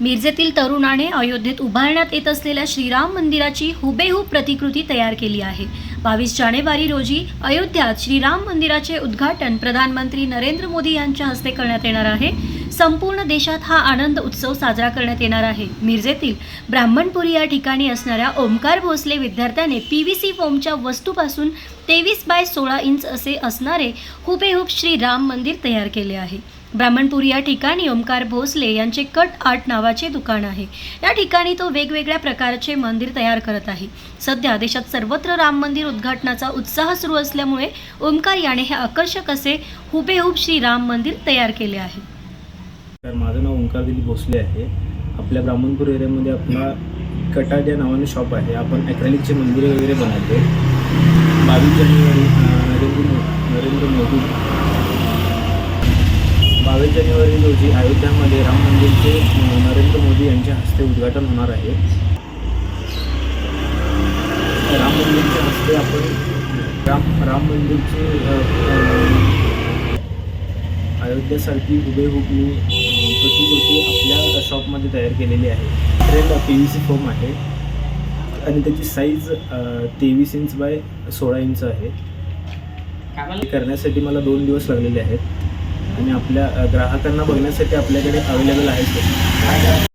मिरजेतील तरुणाने अयोध्येत उभारण्यात येत असलेल्या श्रीराम मंदिराची हुबेहूब प्रतिकृती तयार केली आहे. बावीस जानेवारी रोजी अयोध्यात श्रीराम मंदिराचे उद्घाटन प्रधानमंत्री नरेंद्र मोदी यांच्या हस्ते करण्यात येणार आहे. संपूर्ण देशात हा आनंद उत्सव साजरा करण्यात येणार आहे. मिरजेतील ब्राह्मणपुरी या ठिकाणी असणाऱ्या ओमकार भोसले विद्यार्थ्याने पी व्ही सी फोमच्या वस्तूपासून तेवीस बाय सोळा इंच असे असणारे हुबेहूब श्री राम मंदिर तयार केले आहे. ब्राह्मणपुरी या ठिकाणी ओमकार भोसले यांचे कट आर्ट नावाचे दुकान आहे. या ठिकाणी तो वेगवेगळ्या प्रकारचे मंदिर तयार करत आहे. सध्या देशात सर्वत्र राम मंदिर उद्घाटनाचा उत्साह सुरू असल्यामुळे ओमकार याने हे आकर्षक असे हुबेहूब श्री राम मंदिर तयार केले आहे. तर माझं नाव ओंकार दिलीप भोसले आहे. आपल्या ब्राह्मणपूर एरियामध्ये आपला कटाट या नावाने शॉप आहे. आपण ॲक्रेलिकचे मंदिरे वगैरे बनवतो बावीस जानेवारी नरेंद्र मो नरेंद्र मोदी. बावीस जानेवारी रोजी अयोध्यामध्ये राम मंदिरचे नरेंद्र मोदी यांच्या हस्ते उद्घाटन होणार आहे. राम मंदिरच्या हस्ते आपण राम राम मंदिरचे सध्यासारखी हुबेहूब मी प्रतिकृती आपल्या शॉपमध्ये तयार केलेली आहे. Trail P V C foam आहे. आणि त्याची साईज तेवीस इंच बाय सोळा इंच आहे. करण्यासाठी मला दोन दिवस लागलेले आहेत. आणि आपल्या ग्राहकांना बघण्यासाठी आपल्याकडे अवेलेबल आहेत.